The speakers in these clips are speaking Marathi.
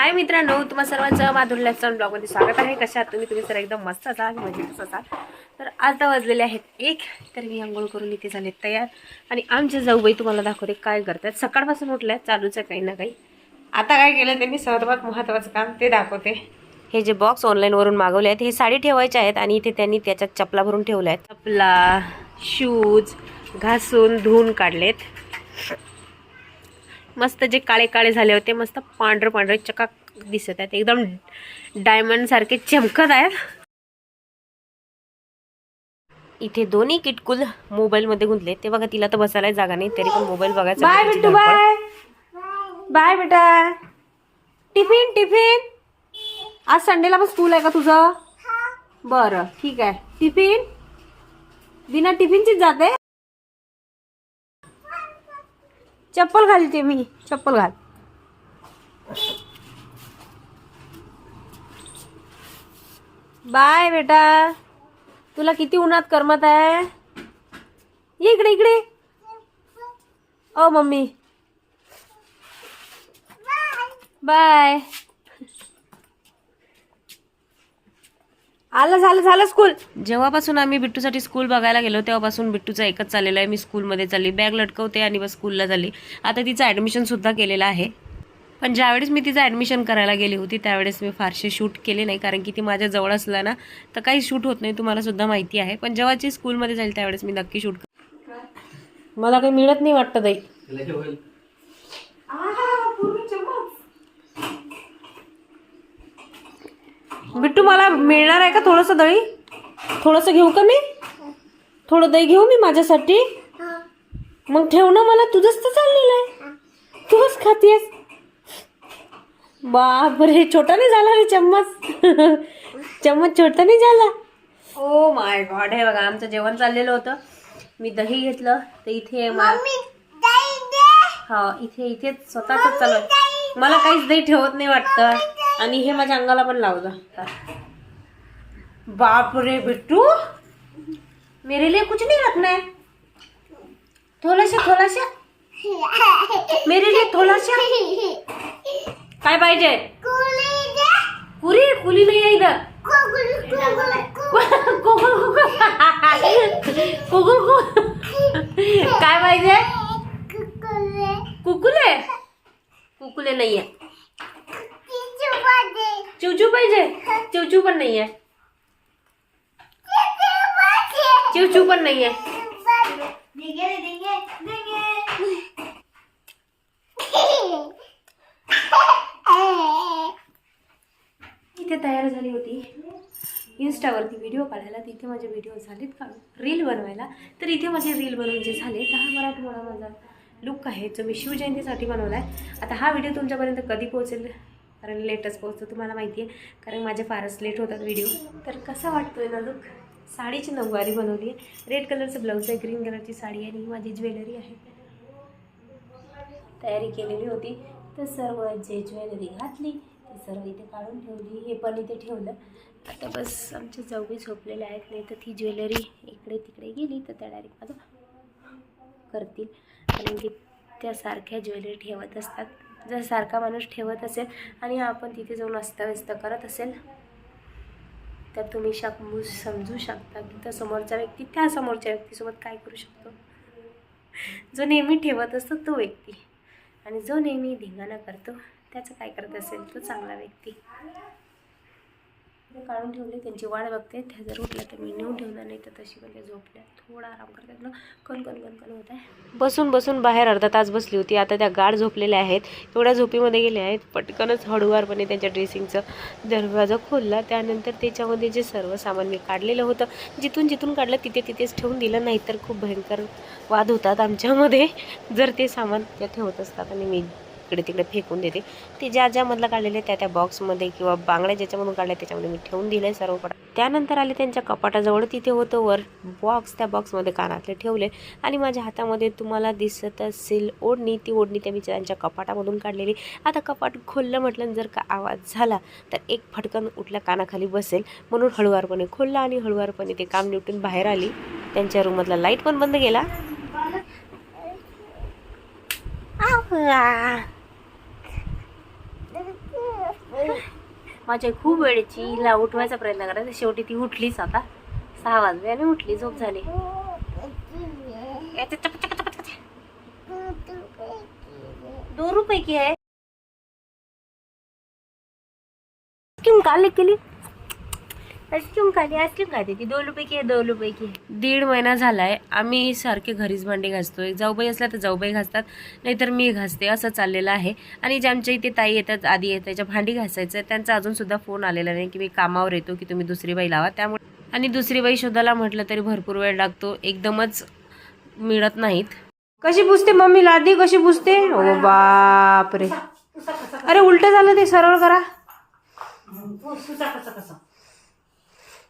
हाय मित्रांनो तुम्हा सर्वांचं माधुरी लाईफस्टाईल ब्लॉगमध्ये स्वागत आहे. कशा तुम्ही? तुम्ही सर एकदम मस्त असाल मजेतच असाल. तर आता वाजलेले आहेत एक तर मी आंघोळ करून इथे झाले तयार. आणि आमचे जाऊबाई तुम्हाला दाखवते काय करतात. सकाळपासून उठल्या चालूच आहे काही ना काही. आता काय केलं त्यांनी? सर्वात महत्त्वाचं काम ते दाखवते. हे जे बॉक्स ऑनलाईनवरून मागवले आहेत हे साडी ठेवायचे आहेत आणि इथे त्यांनी त्याच्यात चपला भरून ठेवल्या आहेत. चपला शूज घासून धुवून काढलेत. मस्त जे काळे काळे झाले होते मस्त पांढरे पांढरे चकाक दिसत आहेत. एकदम डायमंड सारखे चमकत आहेत. इथे दोन्ही किटकुल मोबाईल मध्ये गुंतले. ते बघा तिला तर बसायला जागा नाही तरी पण मोबाईल बघायचा बाय तिची बिट्टू. बाय. बाय बेटा. Tiffin tiffin. आज संडेला पण स्कूल आहे का तुझं? बरं ठीक आहे. टिफिन? बिना टिफिनचीच जाते? चप्पल घालते मी. चप्पल घाल. बाय बेटा. तुला किती उन्हात करमत आहे? ये इकडे इकडे. ओ मम्मी. बाय. आलं झालं झालं स्कूल जेव्हापासून आम्ही बिट्टूसाठी स्कूल बघायला गेलो तेव्हापासून बिट्टूचं एकच चाललेला आहे. मी स्कूलमध्ये चालली. बॅग लटकवते आणि बस स्कूलला झाली आता तिचं ॲडमिशनसुद्धा केलेलं आहे. पण ज्यावेळेस मी तिचं ॲडमिशन करायला गेली होती त्यावेळेस मी फारसे शूट केले नाही. कारण की ती माझ्या जवळ असला ना तर काही शूट होत नाही तुम्हाला सुद्धा माहिती आहे. पण जेव्हा ती स्कूलमध्ये जाईल त्यावेळेस मी नक्की शूट मला काही मिळत नाही वाटतं ताई बिट्टू मला मिळणार आहे का थोडंसं दही? थोडंसं घेऊ का मी? थोडं दही घेऊ मी माझ्यासाठी? मग ठेव ना मला तुझंच तर चाललेलं आहे. तूच खातेस बापरे छोटा नाही झाला रे चम्मच. चम्मच छोटा नाही झाला? ओ माय गॉड हे बघा आमचं जेवण चाललेलं होतं. मी दही घेतलं तर इथे हा इथे इथे स्वतःच चालू आहे. मला काहीच दही ठेवत नाही वाटतं. आणि हे माझ्या अंगाला पण लावलं बाप रे बिट्टू. मेरे लिए कुछ नहीं रखना है. थोड़ा सा थोड़ा सा मेरे लिए थोड़ा सा काय पाहिजे? कुरी कुली नाही आहे इथं. कुकुल कुकुल कुकुल काय पाहिजे? कुकुले? कुकुले नाही आहे. चिवचू पाहिजे? चिवचू पण नाही आहे. चिवचू पण नाही आहे. इथे तयार झाली होती. इन्स्टावरती व्हिडिओ काढायला. तिथे माझे व्हिडिओ झालेत काढून रील बनवायला. तर इथे माझे रील बनवून जे झाले तर हा मराठमोळा माझा लुक आहे. जो मी शिवजयंतीसाठी बनवला आहे आता हा व्हिडिओ तुमच्यापर्यंत कधी पोहोचेल? कारण लेटच पोहोचतो तुम्हाला माहिती आहे कारण माझे फारच लेट होतात व्हिडिओ तर कसा वाटतोय ना लुक साडीची नऊवारी बनवली आहे. रेड कलरचं ब्लाऊज आहे ग्रीन कलरची साडी आहे आणि ही माझी ज्वेलरी आहे. तयारी केलेली होती. तर सर्व जे ज्वेलरी घातली ते सर्व इथे काढून ठेवली. हे पण इथे ठेवलं. आता बस आमच्या चौघी झोपलेल्या आहेत नाही तर ती ज्वेलरी इकडे तिकडे गेली तर त्या डायरेक्ट माझं करतील. कारण की त्या सारख्या ज्वेलरी ठेवत असतात. जर सारखा माणूस ठेवत असेल आणि आपण तिथे जाऊन अस्ताव्यस्त करत असेल तर तुम्ही शकमू समजू शकता की त्या समोरचा व्यक्ती त्या समोरच्या व्यक्तीसोबत काय करू शकतो. जो नेहमी ठेवत असतो तो व्यक्ती. आणि जो नेहमी धिंगाणा करतो त्याचं काय करत असेल तो चांगला व्यक्ती. काढून ठेवले त्यांची वाट बघते. त्या जर उठल्या तर मी नेऊन ठेवणार नाही तर तशी पण त्या झोपल्या. थोडा आराम करतात ना कण कण कण कण होत आहे बसून बसून बाहेर अर्धा तास बसली होती. आता त्या गाढ झोपलेल्या आहेत. एवढ्या झोपीमध्ये गेल्या आहेत. पटकनच हळूवारपणे त्यांच्या ड्रेसिंगचं दरवाजा खोलला. त्यानंतर त्याच्यामध्ये जे सर्व सामान मी काढलेलं होतं जिथून जिथून काढलं तिथे तिथेच ठेवून दिलं. नाही तर खूप भयंकर वाद होतात आमच्यामध्ये. जर ते सामान त्या ठेवत असतात आणि मी इकडे तिकडे फेकून देते. ते ज्या ज्यामधलं काढलेले त्या त्या बॉक्समध्ये किंवा बांगड्या ज्याच्यामधून काढल्या त्याच्यामध्ये मी ठेवून दिले सर्व पडा त्यानंतर आले त्यांच्या कपाटाजवळ. तिथे होतं वर बॉक्स त्या बॉक्समध्ये कानातले ठेवले. आणि माझ्या हातामध्ये तुम्हाला दिसत असेल ओढणी ती ओढणी त्या मी त्यांच्या कपाटामधून काढलेली. आता कपाट खोललं म्हटलं जर का आवाज झाला तर एक फटकन उठल्या कानाखाली बसेल. म्हणून हळुवारपणे खोललं आणि हळुवारपणे ते काम निवटून बाहेर आली. त्यांच्या रूममधला लाइट पण बंद केला. माझ्या खूप वेळेची हिला उठवायचा प्रयत्न करायचा. शेवटी ती उठलीच आता. सहा वाजले आणि उठली झोप झाली. दोन दो रुपये की आहे? आईस्क्रीम काले केली? आईस्क्रीम खाली आईस्क्रीम खाते ती. दोन रुपये की आहे दोन रुपये की आहे. दीड महिना झालाय. आम्ही सारखे घरीच भांडे घासतोय. जाऊबाई असल्या तर जाऊबाई घासतात नाहीतर मी घासते. असं चाललेलं आहे. आणि ज्यांच्या इथे ताई येतात आधी येतात त्याच्या भांडी घासायचं आहे, त्यांचा अजून सुद्धा फोन आलेला नाही की मी कामावर येतो की तुम्ही दुसरी बाई लावा. त्यामुळे आणि दुसरी बाई शोधायला म्हटलं तरी भरपूर वेळ लागतो. एकदमच मिळत नाहीत. कशी पुसते मम्मी? लादी कशी पुसते ओ बापरे. अरे उलट झालं ते सरळ करा.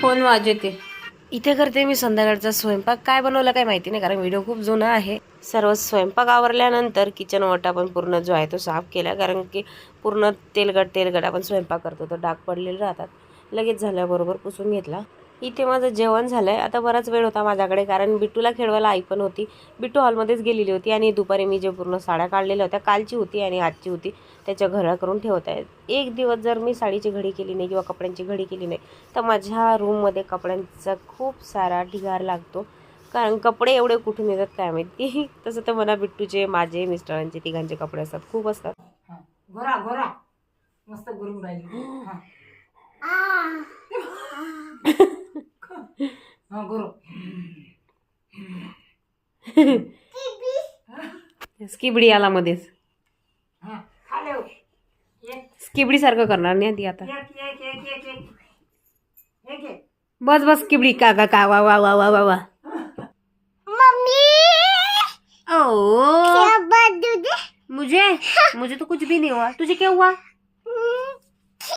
फोन वाजते इथे करते मी संध्याकाळचा स्वयंपाक. काय बनवला काय माहिती नाही कारण व्हिडिओ खूप जुना आहे. सर्व स्वयंपाक आवरल्यानंतर किचन वाटा पण पूर्ण जो आहे तो साफ केला कारण की पूर्ण तेलगट तेलगट आपण स्वयंपाक करतो. तर डाग पडलेले राहतात. लगेच झाल्याबरोबर पुसून घेतला. इथे माझं जेवण झालंय. आता बराच वेळ होता माझ्याकडे कारण बिट्टूला खेळवायला आई पण होती. बिट्टू हॉलमध्येच गेलेली होती आणि दुपारी मी जे पूर्ण साड्या काढलेल्या होत्या कालची होती आणि आजची होती त्याच्या घड्या करून ठेवत आहे. एक दिवस जर मी साडीची घडी केली नाही किंवा कपड्यांची घडी केली नाही तर माझ्या रूममध्ये कपड्यांचा खूप सारा ढिगार लागतो. कारण कपडे एवढे कुठून येतात काय माहिती? तसं तर मला बिट्टूचे माझे मिस्टरांचे तिघांचे कपडे असतात खूप असतात. घोरा घोरा. मस्त गुरुम राहिली. हा गुरु स्किबडी आला मध्येच. स्किबडी सारखं करणार नाही ती आता. बस बस स्किबडी. का का का वा वा वा वा वा वा. ओ. मुझे? मुझे तो कुछ भी नहीं हुआ. तुझे क्या हुआ?